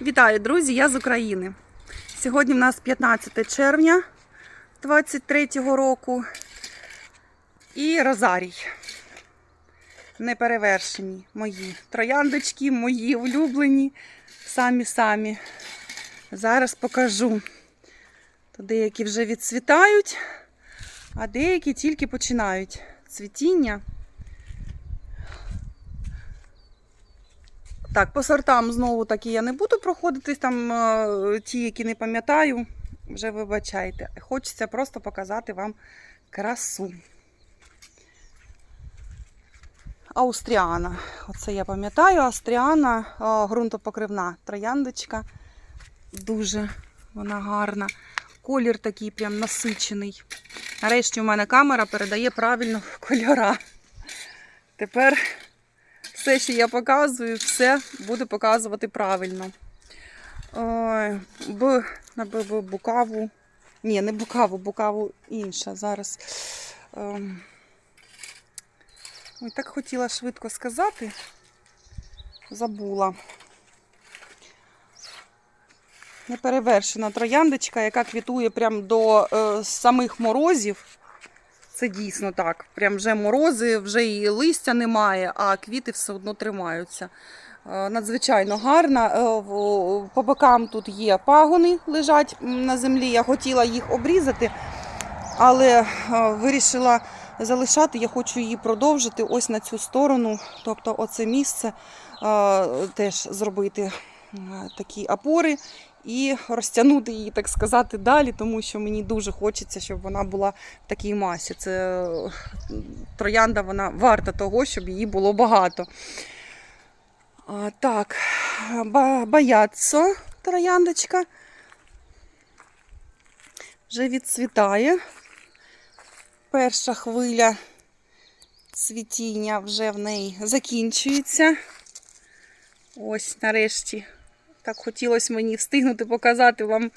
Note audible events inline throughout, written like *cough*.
Вітаю, друзі! Я з України. Сьогодні в нас 15 червня 23-го року і Розарій. Неперевершені мої трояндочки, мої улюблені, самі-самі. Зараз покажу. То деякі вже відцвітають, а деякі тільки починають цвітіння. Так, по сортам знову таки я не буду проходитись, там е, ті, які не пам'ятаю, вже вибачайте. Хочеться просто показати вам красу. Аустріана. Оце я пам'ятаю. Австріана о, ґрунтопокривна трояндочка. Дуже вона гарна. Колір такий прям насичений. Нарешті у мене камера передає правильно *laughs* кольора. Тепер все, що я показую, все буду показувати правильно. Ой, Б, на букаву. Ні, не букаву, букаву інша. Зараз. Ем. Ой, так хотіла швидко сказати. Забула. Неперевершена трояндочка, яка квітує прямо до е, самих морозів. Це дійсно так. Прям вже морози, вже і листя немає, а квіти все одно тримаються. Е, Надзвичайно гарна. Е, По бокам тут є пагони, лежать на землі. Я хотіла їх обрізати, але е, вирішила залишати. Я хочу її продовжити ось на цю сторону. Тобто, оце місце теж зробити такі опори і розтягнути її, так сказати, далі, тому що мені дуже хочеться, щоб вона була в такій масі. Це е, троянда, вона варта того, щоб її було багато. А, так, ба- баяццо трояндочка. Вже відцвітає. Перша хвиля цвітіння вже в неї закінчується. Ось нарешті так хотілося мені встигнути показати вам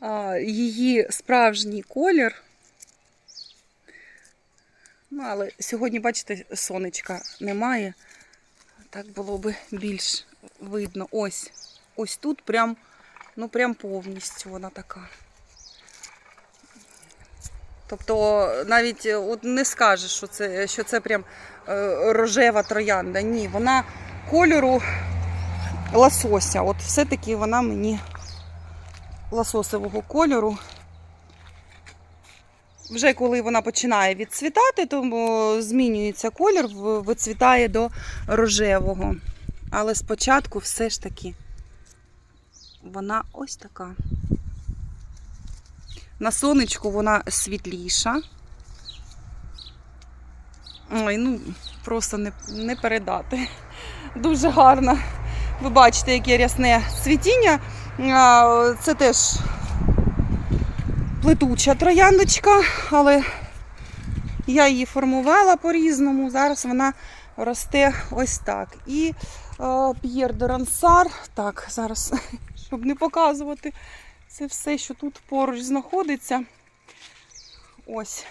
а, її справжній колір. Ну, але сьогодні, бачите, сонечка немає. Так було би більш видно. Ось. Ось тут прям, ну прям повністю вона така. Тобто навіть е, от не скажеш, що це, що це прям е, рожева троянда. Ні, вона кольору лосося. От все-таки вона мені лососового кольору. Вже коли вона починає відцвітати, то змінюється колір, вицвітає до рожевого. Але спочатку все ж таки вона ось така. На сонечку вона світліша. Ой, ну просто не, не передати. Дуже гарна. Ви бачите, яке рясне цвітіння. Це теж плетуча трояндочка, але я її формувала по-різному. Зараз вона росте ось так. І е, П'єр де Рансар. Так, зараз, *laughs* щоб не показувати це все, що тут поруч знаходиться. Ось.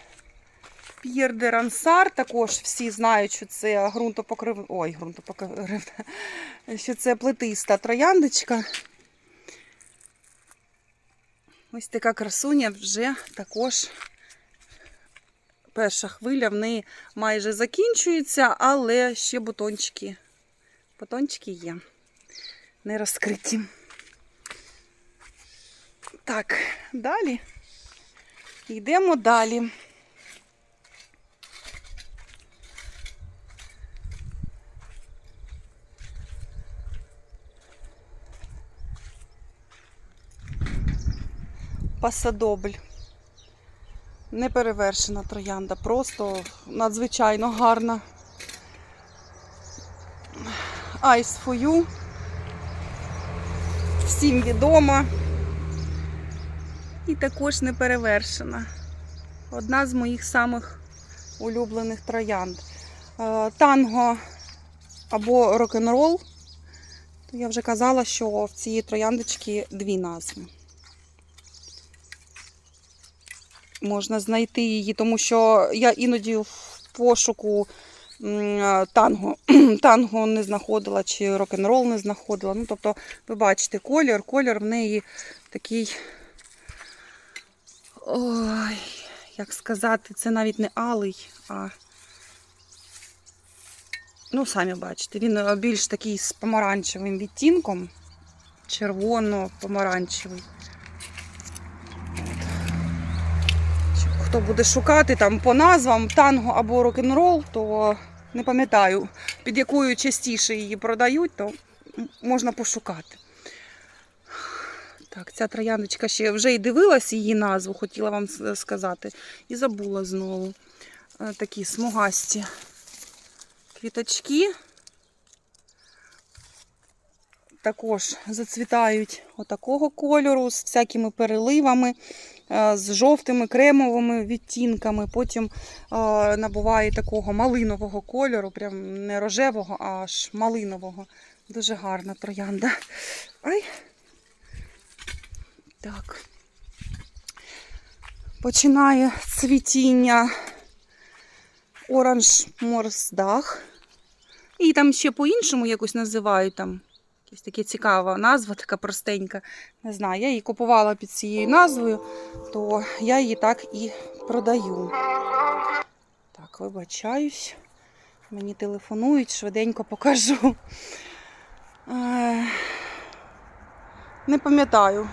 П'єр де Рансар. Також всі знають, що це ґрунтопокрив... Ой, ґрунтопокривна. *laughs* Що це плетиста трояндочка. Ось така красуня вже також перша хвиля в неї майже закінчується, але ще бутончики, бутончики є. Не розкриті. Так, далі. Йдемо далі. Пасадобль. Неперевершена троянда, просто надзвичайно гарна. Ice for you. Всім відома. І також неперевершена. Одна з моїх самих улюблених троянд. Е, Танго або рок-н-рол. Я вже казала, що в цієї трояндочки дві назви. Можна знайти її, тому що я іноді в пошуку е, танго. *clears throat* танго не знаходила чи рок-н-рол не знаходила. Ну, тобто, ви бачите, колір, колір в неї такий. Ой, як сказати, це навіть не алий, а. Ну, самі бачите, він е, більш такий з помаранчевим відтінком. Червоно-помаранчевий. Чи Хто буде шукати там по назвам танго або рок-н-рол, то не пам'ятаю, під якою частіше її продають, то можна пошукати. Так, ця трояндочка ще вже й дивилась її назву, хотіла вам сказати, і забула знову. Е, Такі смугасті квіточки. Також зацвітають отакого кольору з всякими переливами, з жовтими кремовими відтінками. Потім е, набуває такого малинового кольору, прям не рожевого, а аж малинового. Дуже гарна троянда. Ай. Так. Починає цвітіння оранж морсдах. І там ще по-іншому якось називають там. Якась така цікава назва, така простенька. Не знаю, я її купувала під цією назвою, то я її так і продаю. Так, вибачаюсь. Мені телефонують, швиденько покажу. Е, Не пам'ятаю.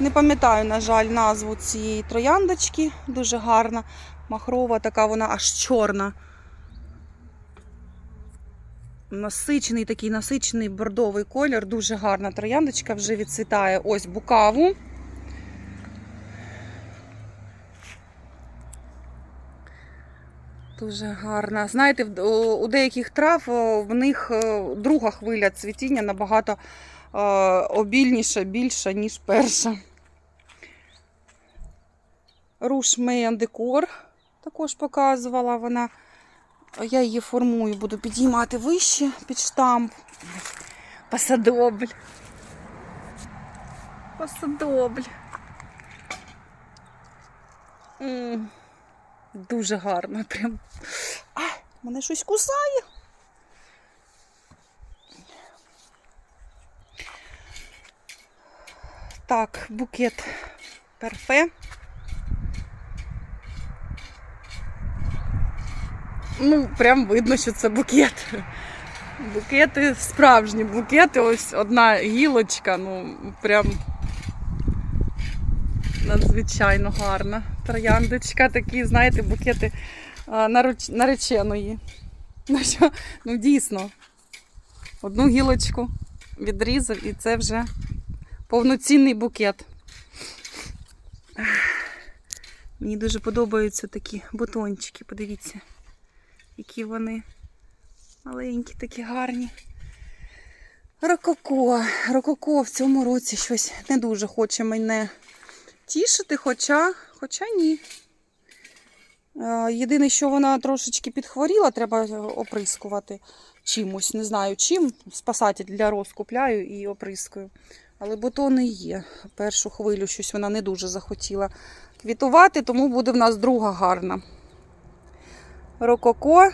Не пам'ятаю, на жаль, назву цієї трояндочки. Дуже гарна. Махрова, така вона аж чорна. Насичений такий насичений бордовий колір. Дуже гарна трояндочка вже відцвітає. Ось букаву. Дуже гарна. Знаєте, у- деяких трав в них е, друга хвиля цвітіння набагато е, обільніша, більша, ніж перша. Руш Мейан Декор також показувала вона. Я її формую, буду підіймати вище під штамп. Посадобль. Посадобль. М, Дуже гарно. Прям. А, мене щось кусає. Так, букет перфе. Ну, прям видно, що це букет. Букети, справжні букети. Ось одна гілочка, ну прям надзвичайно гарна. Трояндочка, такі, знаєте, букети наруч- нареченої. Ну, що, ну дійсно, одну гілочку відрізав і це вже повноцінний букет. Мені дуже подобаються такі бутончики, подивіться які вони маленькі, такі гарні. Рококо. Рококо в цьому році щось не дуже хоче мене тішити, хоча, хоча ні. Е, Єдине, що вона трошечки підхворіла, треба оприскувати чимось. Не знаю чим. Спасатель для роз купляю і оприскую. Але бутони є. Першу хвилю щось вона не дуже захотіла квітувати, тому буде в нас друга гарна. Рококо.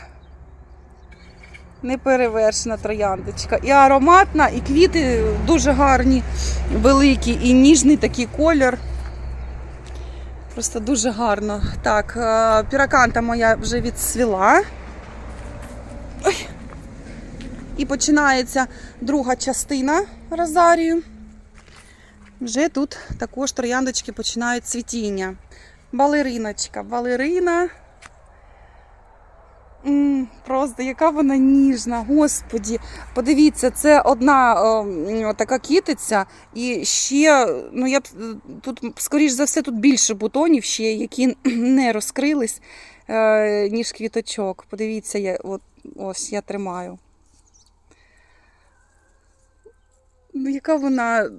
Неперевершена трояндочка. І ароматна, і квіти дуже гарні, великі, і ніжний такий колір. Просто дуже гарно. Так, е, піраканта моя вже відсвіла. І починається друга частина розарію. Вже тут також трояндочки починають цвітіння. Балериночка, балерина. Просто яка вона ніжна, господі. Подивіться, це одна о, така кітиця, і ще, ну я б е, тут, скоріш за все, тут більше бутонів ще, які *clears throat* не розкрились, е, ніж квіточок. Подивіться, я, от, ось я тримаю. Ну, яка вона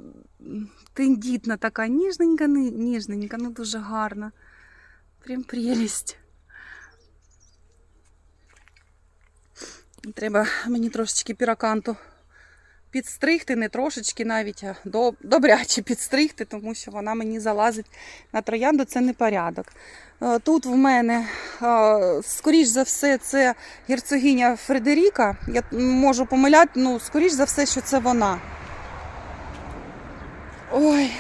тендітна, така ніжненька, ніжненька, ну дуже гарна. Прям прелість. Треба мені трошечки піраканту підстригти, не трошечки навіть, а добряче підстригти, тому що вона мені залазить на троянду, це не порядок. Е, Тут в мене, е, скоріш за все, це герцогиня Фредеріка. Я можу помиляти, ну, скоріш за все, що це вона. Ой.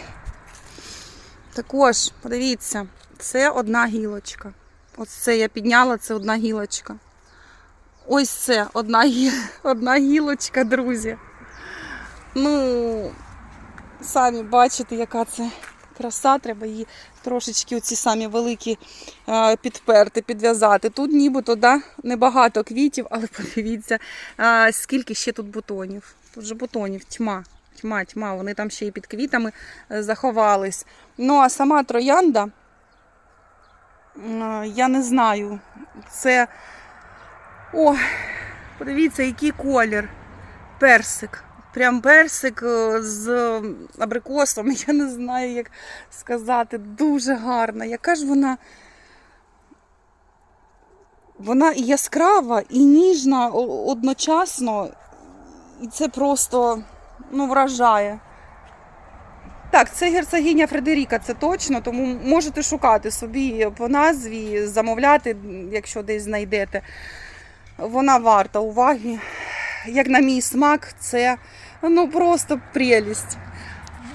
Також, подивіться, це одна гілочка. Ось це я підняла, це одна гілочка. Ось це одна, одна гілочка, друзі. Ну, самі бачите, яка це краса, треба її трошечки оці самі великі е, підперти, підв'язати. Тут нібито да, небагато квітів, але подивіться, е, скільки ще тут бутонів. Тут же бутонів тьма. Тьма, тьма, вони там ще і під квітами е, заховались. Ну, а сама троянда, я не знаю, це. О, подивіться, який колір. Персик. Прям персик е, з абрикосом. *laughs* Я не знаю, як сказати. Дуже гарна. Яка ж вона. Вона і яскрава, і ніжна одночасно. І це просто ну, вражає. Так, це герцогиня Фредеріка, це точно, тому можете шукати собі по назві, замовляти, якщо десь знайдете. Вона варта уваги. Як на мій смак, це ну просто прелість.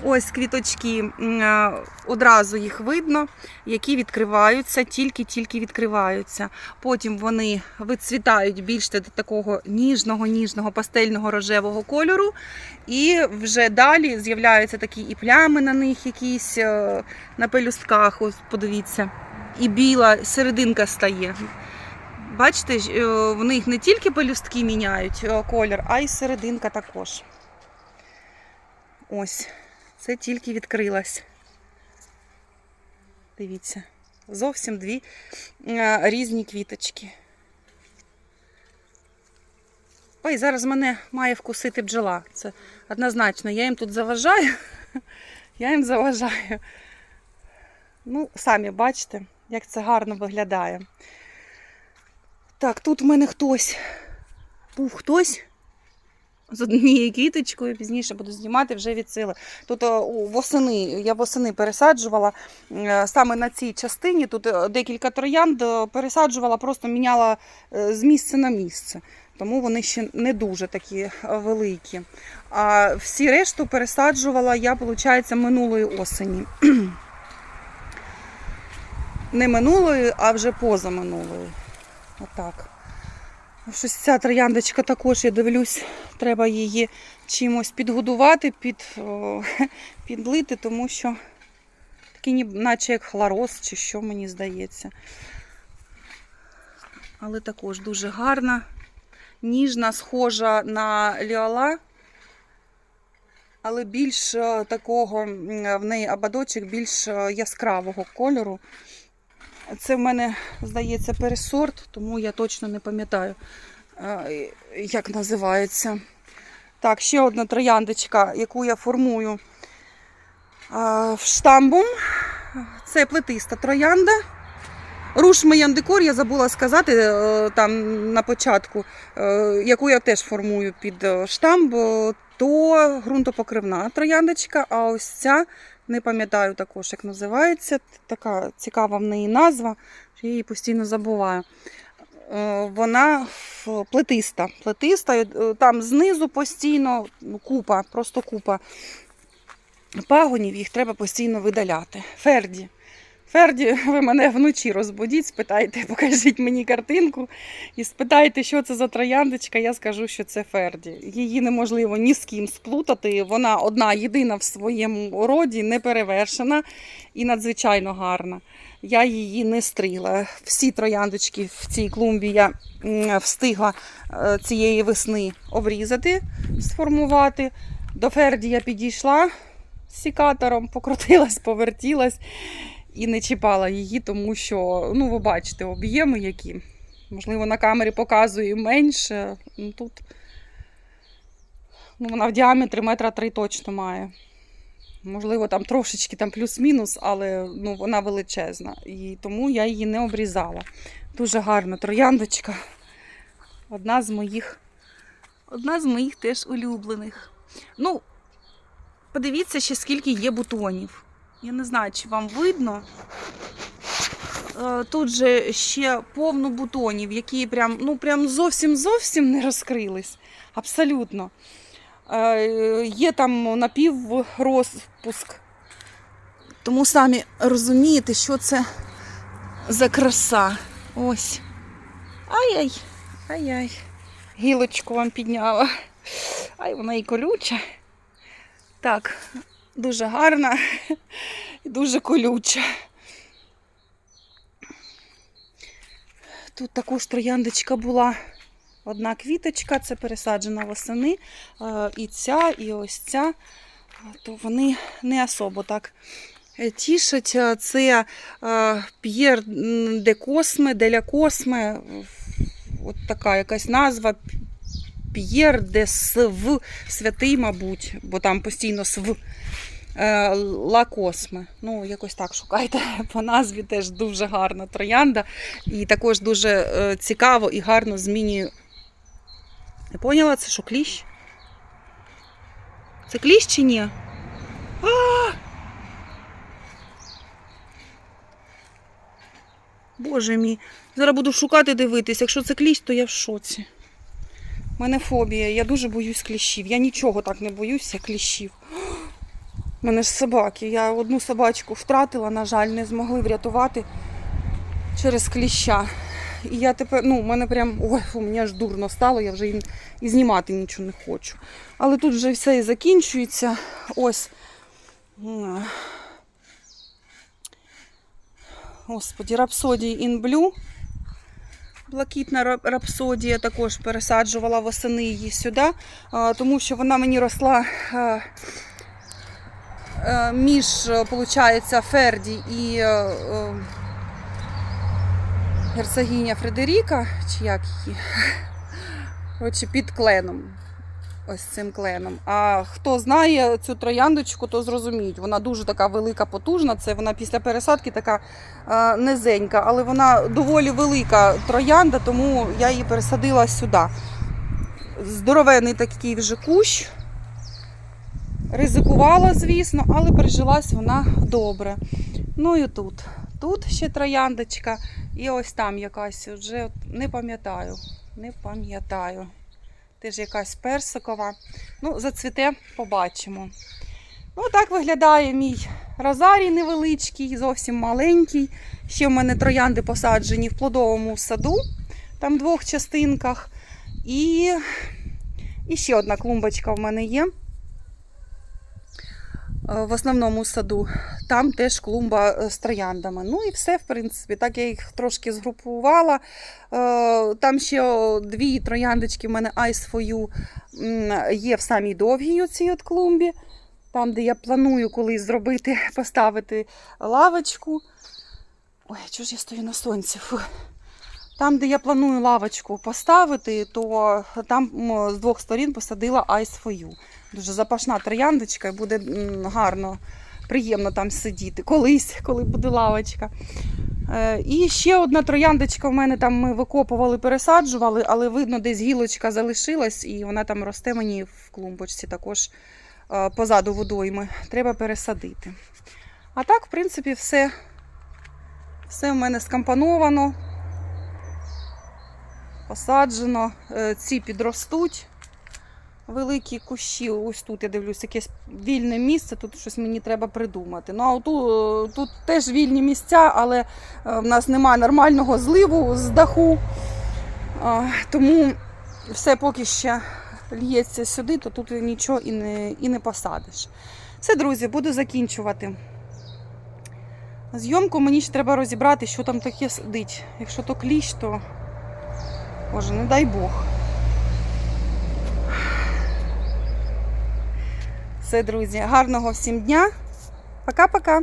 Ось квіточки, е, одразу їх видно, які відкриваються, тільки-тільки відкриваються. Потім вони вицвітають більш до такого ніжного, ніжного пастельного рожевого кольору. І вже далі з'являються такі і плями на них, якісь е, на пелюстках. Ось подивіться. І біла серединка стає. Бачите, е, в них не тільки пелюстки міняють е, колір, а й серединка також. Ось, це тільки відкрилась. Дивіться, зовсім дві е, різні квіточки. Ой, зараз мене має вкусити бджола. Це однозначно. Я їм тут заважаю. *laughs* Я їм заважаю. Ну, самі бачите, як це гарно виглядає. Так, тут в мене хтось. Був хтось з однією квіточкою, пізніше буду знімати вже від сили. Тут е, восени, я восени пересаджувала е, саме на цій частині. Тут е, декілька троянд пересаджувала, просто міняла з місця на місце. Тому вони ще не дуже такі великі. А всі решту пересаджувала я, виходить, минулої осені. *clears throat* Не минулої, а вже позаминулої. Отак. Щось ця трояндочка також, я дивлюсь, треба її чимось підгодувати, під, о, *laughs* підлити, тому що такий наче як хлороз, чи що мені здається. Але також дуже гарна, ніжна, схожа на ліола, але більш е, такого в неї ободочок більш е, яскравого кольору. Це в мене, здається, пересорт, тому я точно не пам'ятаю, як називається. Так, ще одна трояндочка, яку я формую в штамбум. Це плетиста троянда. Руш Маяндекор, я забула сказати е, там на початку, е, яку я теж формую під е, штамб, то ґрунтопокривна трояндочка, а ось ця не пам'ятаю також, як називається. Така цікава в неї назва, що я її постійно забуваю. Е, Вона плетиста. плетиста. е, Там знизу постійно ну, купа, просто купа пагонів, їх треба постійно видаляти. Ферді. Ферді, ви мене вночі розбудіть, спитайте, *laughs* покажіть мені картинку і спитайте, що це за трояндочка, я скажу, що це Ферді. Її неможливо ні з ким сплутати. Вона одна єдина в своєму роді, не перевершена і надзвичайно гарна. Я її не стригла. Всі трояндочки в цій клумбі я встигла е, цієї весни обрізати, сформувати. До Ферді я підійшла з сікатором, покрутилась, повертілась і не чіпала її, тому що, ну, ви бачите, об'єми які. Можливо, на камері показую менше. Ну, тут ну, вона в діаметрі метра три точно має. Можливо, там трошечки там плюс-мінус, але ну, вона величезна. І тому я її не обрізала. Дуже гарна трояндочка. Одна з моїх, одна з моїх теж улюблених. Ну, подивіться ще, скільки є бутонів. Я не знаю, чи вам видно. Е, Тут же ще повно бутонів, які прям, ну, прям зовсім зовсім не розкрились. Абсолютно. Е, Є там напіврозпуск. Тому самі розумієте, що це за краса. Ось. Ай-яй, ай-яй. Гілочку вам підняла. Ай, вона і колюча. Так, дуже гарна і дуже колюча. Тут також трояндочка була. Одна квіточка, це пересаджена восени. І ця, і ось ця. То вони не особо так е, тішать. Це П'єр де Косме, Деля Косме. От така якась назва. П'єр де Св, святий, мабуть, бо там постійно Св. Е, Ла Косме. Ну, якось так шукайте. *laughs* По назві теж дуже гарна троянда. І також дуже е, цікаво і гарно змінює. Не поняла, це що кліщ? Це кліщ чи ні? А! Боже мій, зараз буду шукати дивитись. Якщо це кліщ, то я в шоці. У мене фобія, я дуже боюсь кліщів. Я нічого так не боюся кліщів. У мене ж собаки. Я одну собачку втратила, на жаль, не змогли врятувати через кліща. І я тепер, ну, у мене прям, ой, фу, мені аж дурно стало, я вже і, і знімати нічого не хочу. Але тут вже все і закінчується. Ось. Господі, рапсодії in Blue. Блакитна рапсодія також пересаджувала восени її сюди, тому що вона мені росла е, е, між, виходить, Ферді і е, е, герцогиня Фредеріка, чи як її, Коротше, під кленом. Ось цим кленом. А хто знає цю трояндочку, то зрозуміють. Вона дуже така велика, потужна. Це вона після пересадки така е, низенька, але вона доволі велика троянда, тому я її пересадила сюди. Здоровений такий вже кущ. Ризикувала, звісно, але прижилась вона добре. Ну і тут. Тут ще трояндочка, і ось там якась вже не пам'ятаю. Не пам'ятаю. Теж якась персикова. Ну, зацвіте, побачимо. Ну, так виглядає мій розарій невеличкий, зовсім маленький. Ще в мене троянди посаджені в плодовому саду, там в двох частинках. І, і ще одна клумбочка в мене є. Е, В основному саду. Там теж клумба е, з трояндами. Ну і все, в принципі, так я їх трошки згрупувала. Е, Там ще дві трояндочки в мене Ice for You є в самій довгій оцій от клумбі. Там, де я планую колись зробити, *laughs* поставити лавочку. Ой, чого ж я стою на сонці? Фу. Там, де я планую лавочку поставити, то там з двох сторін посадила for You. Дуже запашна трояндочка, і буде гарно, приємно там сидіти колись, коли буде лавочка. Е, І ще одна трояндочка в мене там ми викопували, пересаджували, але видно, десь гілочка залишилась, і вона там росте мені в клумбочці також е, позаду водойми. Треба пересадити. А так, в принципі, все, все в мене скомпоновано, посаджено. Е, Ці підростуть. Великі кущі, ось тут я дивлюсь, якесь вільне місце, тут щось мені треба придумати. Ну, а тут, тут теж вільні місця, але е, в нас немає нормального зливу з даху. Тому все поки ще лється сюди, то тут нічого і не, і не посадиш. Все, друзі, буду закінчувати. Зйомку мені ще треба розібрати, що там таке сидить. Якщо то кліщ, то Боже, не дай Бог. Все, друзі, гарного всім дня. Пока-пока.